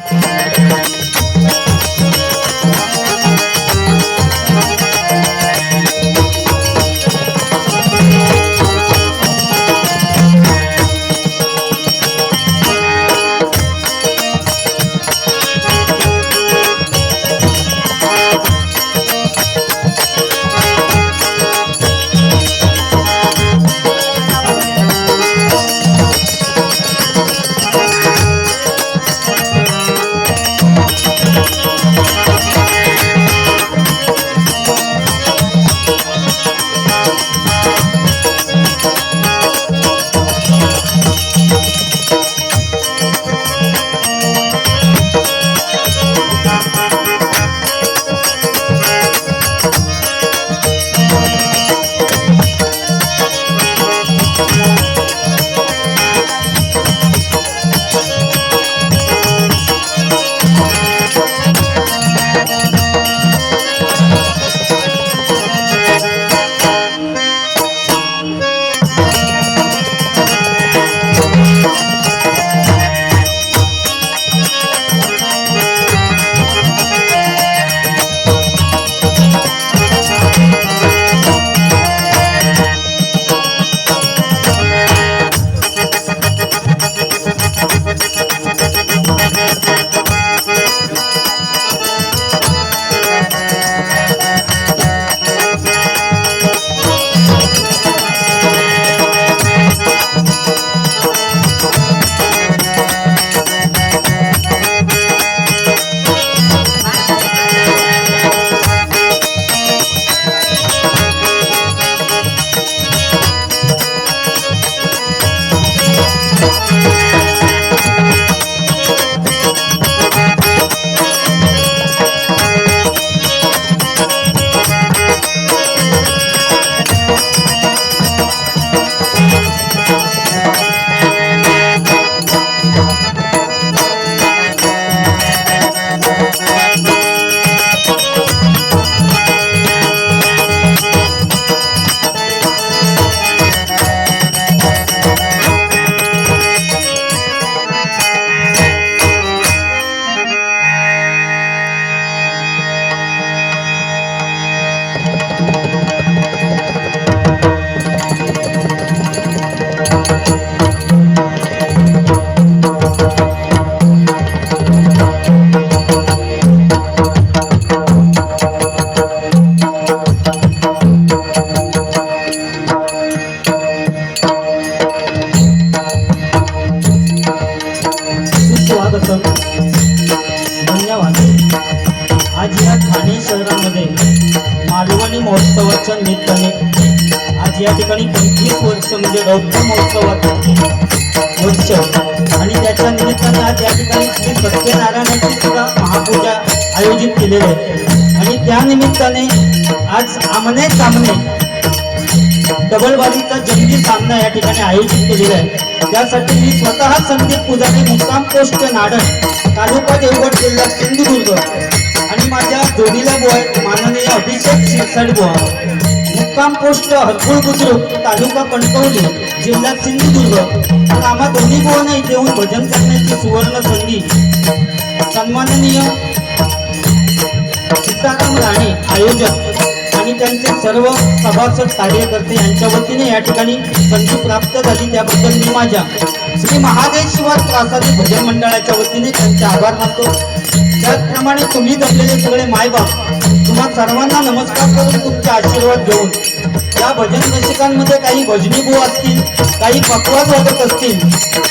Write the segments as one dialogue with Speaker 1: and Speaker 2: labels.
Speaker 1: Música आज आमने सामने. डबलबाजीचा जंगी सामना या ठिकाणी आयोजित केलेला आहे. त्यासाठी मी स्वतः संदीप पुजारी मुक्काम पोस्ट नाडण तालुका देवगड जिल्हा सिंधुदुर्ग आणि माझ्या जोडीला बोय माननीय अभिषेक शिरसाट बुवा. मुक्काम पोस्ट हरकुळ बुद्रुक तालुका कणकवली जिल्हा सिंधुदुर्ग. आणि आम्हा दोन्ही बुवांना इथे येऊन भजन करण्याची सुवर्ण संधी सन्माननीय सीताराम राणे आयोजक. आणि त्यांचे सर्व सभासद कार्यकर्ते यांच्या वतीने या ठिकाणी संधी प्राप्त झाली. त्याबद्दल मी माझ्या श्री महादेश्वर प्रासादी भजन मंडळाच्या वतीने त्यांचे आभार मानतो. त्याचप्रमाणे तुम्ही जमलेले सगळे मायबाप तुम्हा सर्वांना नमस्कार करून तुमचे आशीर्वाद घेऊन या भजन रसिकांमध्ये काही भजनी भू असतील काही पकवास वादक असतील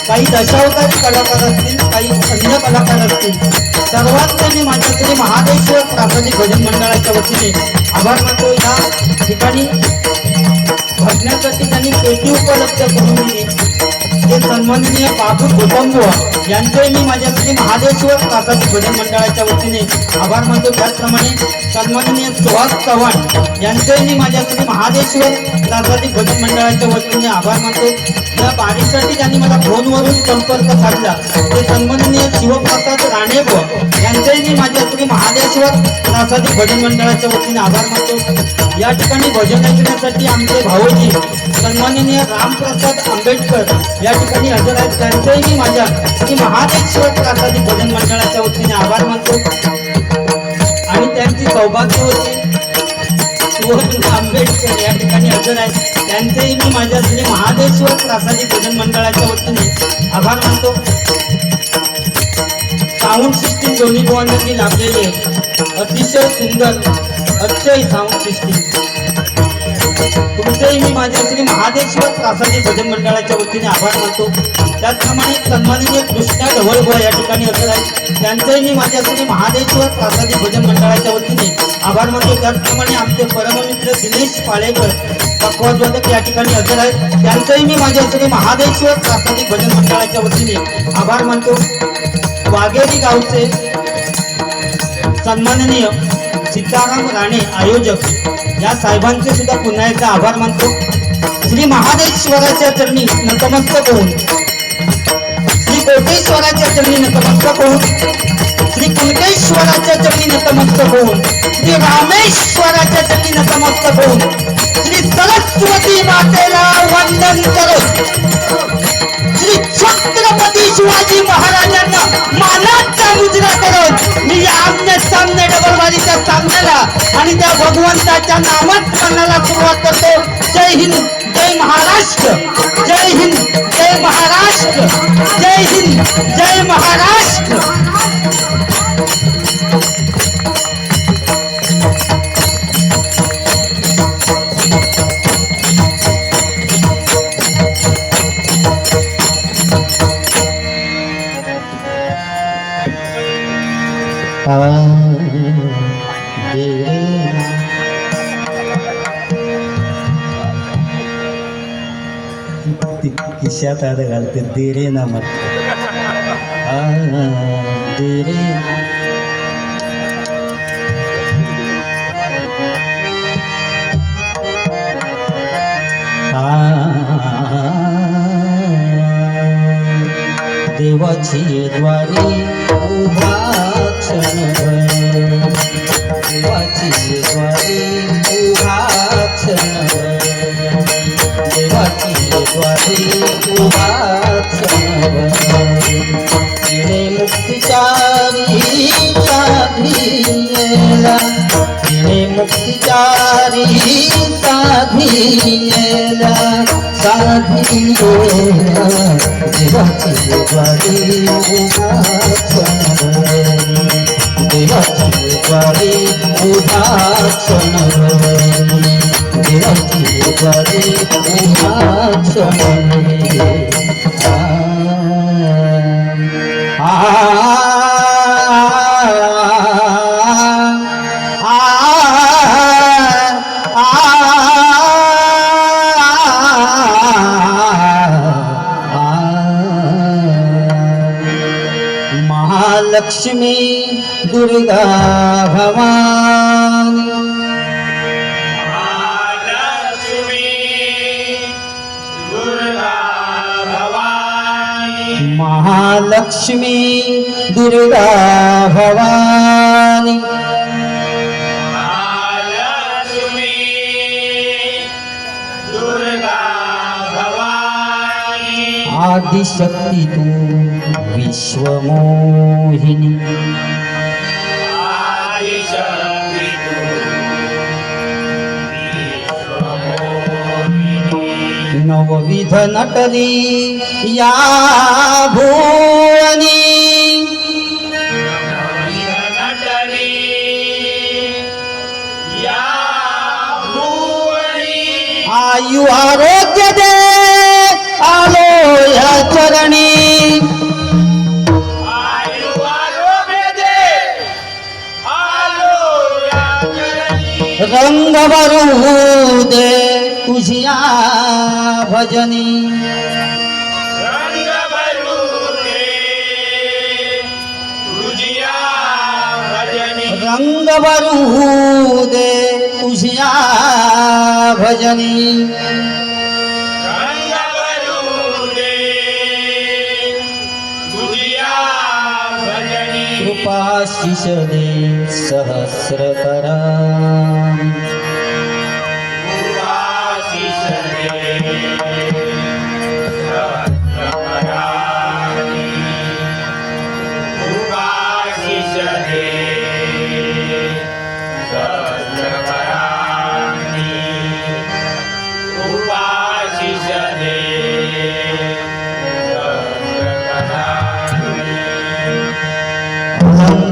Speaker 1: काही दशावतारी कलाकार असतील काही अन्य कलाकार असतील सर्वांनी मी माझ्या श्री महादेश्वर प्रासादी भजन मंडळाच्या वतीने आभार मानतो. या ठिकाणी भरण्याच्या ठिकाणी पेटी उपलब्ध करून दिली. ते सन्माननीय बाबू कुटुंब यांचे मी माझ्यासाठी महादेश्वर प्रासादी भजन मंडळाच्या वतीने आभार मानतो. त्याचप्रमाणे सन्माननीय सुहास चव्हाण यांचे मी माझ्यासाठी महादेश्वर प्रासादी भजन मंडळाच्या वतीने आभार मानतो. या बारीसाठी त्यांनी मला फोनवरून संपर्क साधला. ते सन्माननीय शिवप्रसाद राणेब यांचेही मी माझ्या श्री प्रासादी भजन मंडळाच्या वतीने आभार मानतो. या ठिकाणी भजन ऐकण्यासाठी आमचे
Speaker 2: भाऊजी सन्माननीय रामप्रसाद आंबेडकर या ठिकाणी हजर आहेत. त्यांचंही मी माझ्या श्री महादेश्वर प्रासादिक भजन मंडळाच्या वतीने आभार मानतो. आणि त्यांची सौभाग्यवती सुवर्ण आंबेडकर या ठिकाणी हजर आहेत. त्यांचेही मी माझ्या श्री महादेश्वर प्रासादिक भजन मंडळाच्या वतीने आभार मानतो. साऊंड सिस्टीम दोन्ही गोवांनी लाभलेली आहे. अतिशय सुंदर अतिशय साऊंड सिस्टीम तुमचेही मी माझ्या श्री महादेश्वर प्रासादिक भजन मंडळाच्या वतीने आभार मानतो. त्याचप्रमाणे सन्माननीय कृष्णा ढवळबुवा या ठिकाणी असत आहे त्यांचंही मी माझ्या श्री महादेश्वर प्रासादिक भजन मंडळाच्या वतीने आभार मानतो. त्याचप्रमाणे आमचे परममित्र दिनेश पाळेकर पक्वाद्वादक या ठिकाणी हजर आहेत. त्यांचंही मी माझ्या श्री महादेश्वर प्रासादिक भजन मंडळाच्या वतीने आभार मानतो. वाघेरी गावचे सन्माननीय सीताराम राणे आयोजक. या साहेबांचे सुद्धा पुन्हा एकदा आभार मानतो. श्री महादेश्वराच्या चरणी नतमस्तक होऊन. श्री कोटेश्वराच्या चरणी नतमस्तक होऊन. श्री कुलकेश्वराच्या चरणी नतमस्तक होऊन. श्री रामेश्वराच्या चरणी नतमस्तक होऊन. श्री सरस्वती मातेला वंदन करत शिवाजी महाराजांना मानाचा मुजरा करत मी या आमने सामने डबलबाजीच्या सामन्याला आणि त्या भगवंताच्या नामस्मरणाला सुरुवात करतो. जय हिंद जय महाराष्ट्र. जय हिंद जय महाराष्ट्र. जय हिंद जय महाराष्ट्र.
Speaker 1: खिशात आड घालते देरे ना मत देरे देवाची द्वारे उभा क्षणभर देवाची द्वारे তারি সাধিয়ে না সাধিয়ে না জীবাচি বাড়ি জীবাচি বাড়ি উদাসন জীবাচি বাড়ি উদাসন Ah महालक्ष्मी दुर्गा भवानी। महालक्ष्मी दुर्गा भवानी। आदिशक्ति तू। विश्वमोहिनी नवविध नटली या भुवनी। आयु आरोग्य दे आलो या चरणी। रंग भरू दे तुझिया भजनी। रंग भरू दे तुझिया भजनी। कृपाशिषदे सहस्रकरा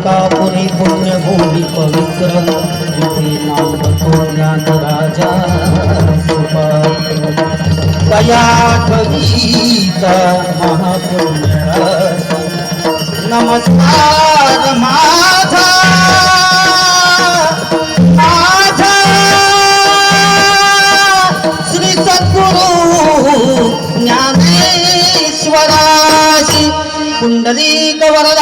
Speaker 1: अलंकापुरी पुण्यभूमी पवित्र इथे नांदतो ज्ञानराजा सुपात्र दया कवीचा महापुण्य नमस्कार माझा. माझा. श्री सद्गुरु ज्ञानेश्वराशी कुंडली वरदा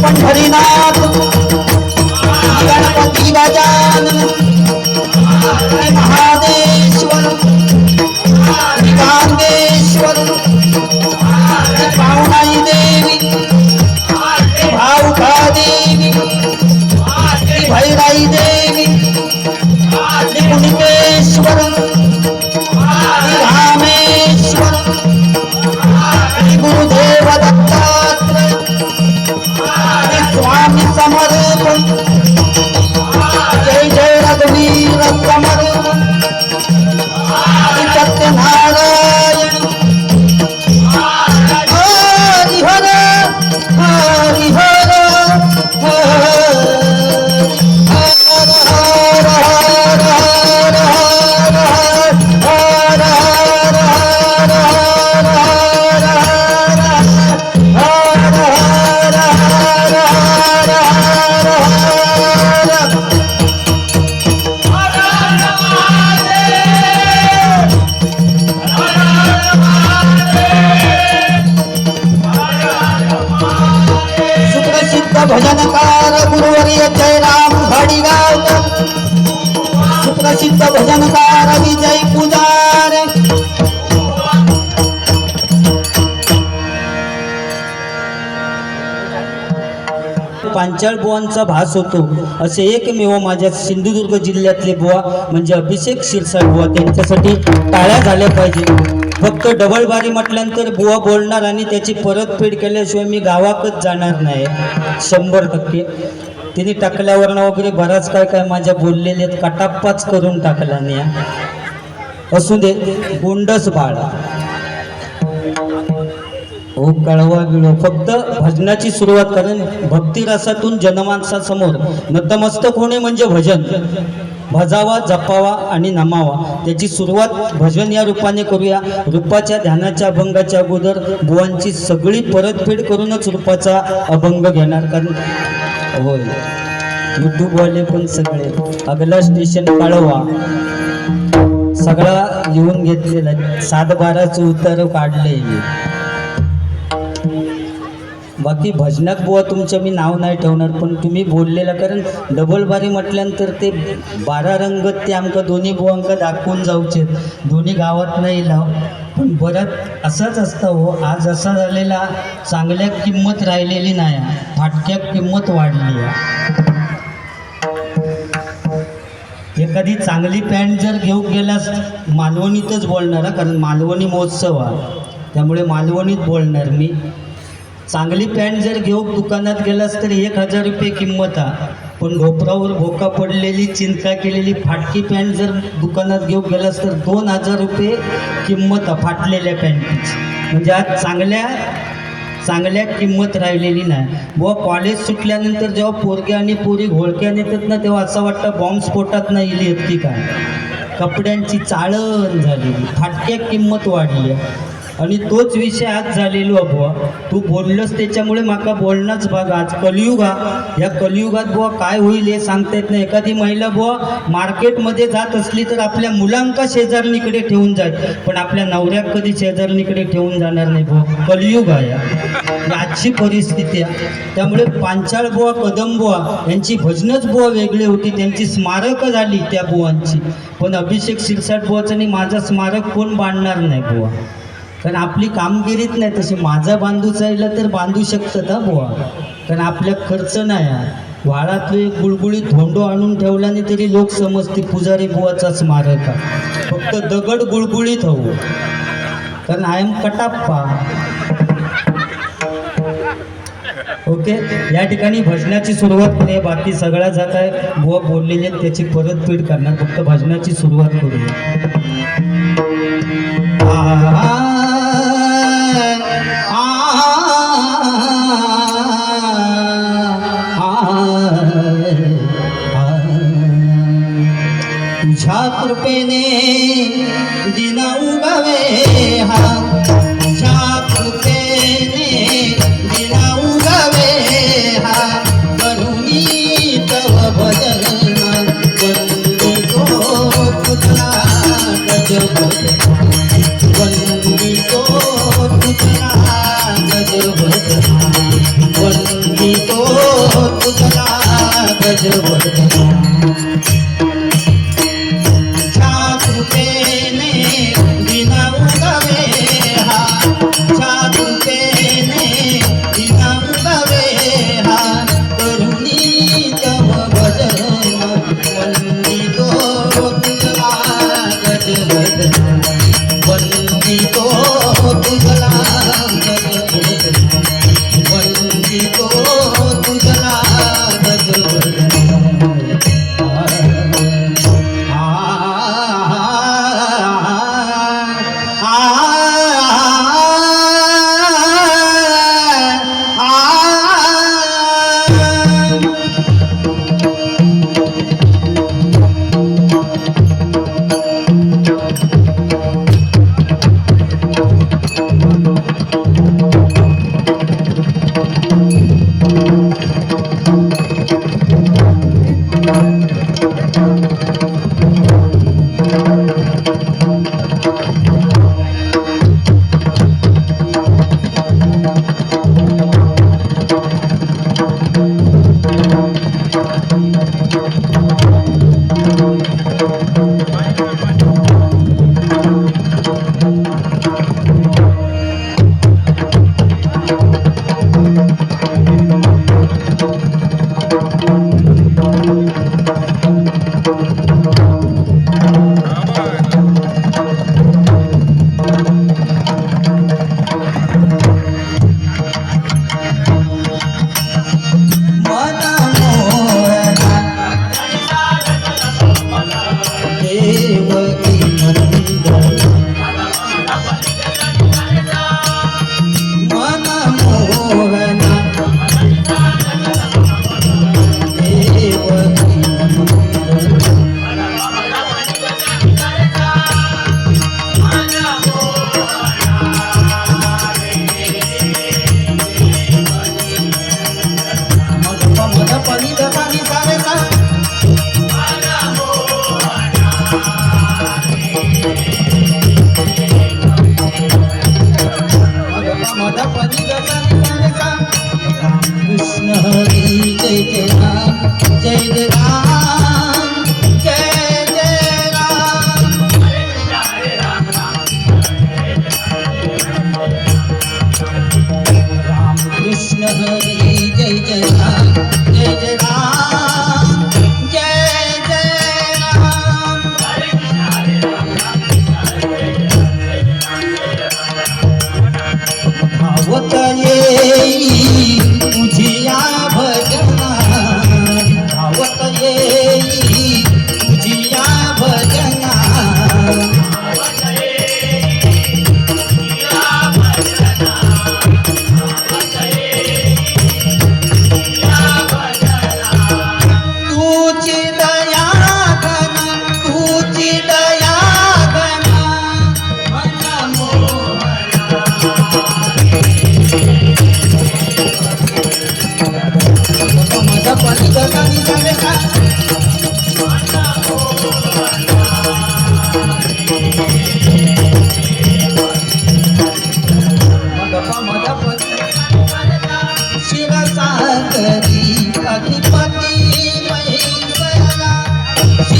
Speaker 1: 他的那。पांचाळ बुवांचा भास होतो. असे एकमेव माझ्या सिंधुदुर्ग जिल्ह्यातले बुवा म्हणजे अभिषेक शिरसाट बुवा त्यांच्यासाठी टाळ्या झाल्या पाहिजे. फक्त डबल बारी म्हटल्यानंतर बुवा बोलणार आणि त्याची परतफेड केल्याशिवाय मी गावातच जाणार नाही. शंभर टक्के. तिने टाकल्यावरनं वगैरे बराच काय काय माझ्या बोललेले कटाप्पाच करून टाकला नाही असू दे गोंडस बाळा. हो कळवा विळो फक्त भजनाची सुरुवात कारण भक्तिरसातून जनमानसासमोर. नतमस्तक होणे म्हणजे भजन. भजावा जपावा आणि नमावा. त्याची सुरुवात भजन या रूपाने करूया. रूपाच्या ध्यानाच्या अभंगाच्या अगोदर बुवांची सगळी परतफेड करूनच रूपाचा अभंग घेणार. कारण होय. युट्यूबवाले पण सगळे. अगला स्टेशन कळवा. सगळा येऊन घेतलेला. आहे. सात बाराचं उत्तर काढले. बाकी भजनात बुवा तुमचं मी नाव नाही ठेवणार पण तुम्ही बोललेलं कारण डबल बारी म्हटल्यानंतर ते बारा रंग ते आमका दोन्ही बुवांका दाखवून जाऊचे. दोन्ही गावात नाही लाव. पण बरं असंच असतं हो. आज असा झालेला चांगल्या किंमत राहिलेली नाही. फाटक्या किंमत वाढली. आहे एखादी चांगली पॅन्ट जर घेऊन गेलास मालवणीतच बोलणार कारण मालवणी महोत्सव आहे त्यामुळे मालवणीत बोलणार मी. चांगली पॅन्ट जर घेऊन दुकानात गेलास तर एक हजार रुपये किंमत हा. पण घोपरावर भोका पडलेली चिंता केलेली फाटकी पॅन्ट जर दुकानात घेऊन गेलास तर दोन हजार रुपये किंमत हा फाटलेल्या पॅन्टची. म्हणजे आज चांगल्या चांगल्या किंमत राहिलेली नाही. व कॉलेज सुटल्यानंतर जेव्हा पोरगे आणि पोरी घोळक्या नेतात ना तेव्हा असं वाटतं बॉम्बस्फोटात नाही इली आहेत की काय. कपड्यांची चाळण झालेली फाटक्या किंमत वाढली आहे. आणि तोच विषय आज झालेलो बुवा तू बोललंस त्याच्यामुळे माका बोलणंच बघ आज. कलियुग हा या कलियुगात बुवा काय होईल हे सांगता येत नाही. एखादी महिला बुवा मार्केटमध्ये जात असली तर आपल्या मुलांका शेजारणीकडे ठेवून जाईल. पण आपल्या नवऱ्याक कधी शेजारणीकडे ठेवून जाणार नाही बुवा. कलियुग आहे आजची परिस्थिती आहे. त्यामुळे पांचाळ बुवा कदम बुवा यांची भजनच बुवा वेगळी होती. त्यांची स्मारकं झाली त्या बुवांची. पण अभिषेक शिरसाट बुवाचं आणि माझं स्मारक कोण बांधणार नाही बुवा. कारण आपली कामगिरीच नाही तशी माझा बांधू चालला तर बांधू शकतं हा बुवा. कारण आपल्या खर्च नाही आहे वाळातलं एक गुळगुळीत धोंडो आणून ठेवल्याने तरी लोक समजते पुजारी बुवाचा स्मारक फक्त दगड गुळगुळीत होऊ. कारण आय एम कटाप्पा. ओके? या ठिकाणी भजनाची सुरुवात करूया. बाकी सगळ्या जात आहे. बुवा बोललेले त्याची परतफेड करणार. फक्त भजनाची सुरुवात करूया. পেনে দিনা উগাবে Thank you. Thank you.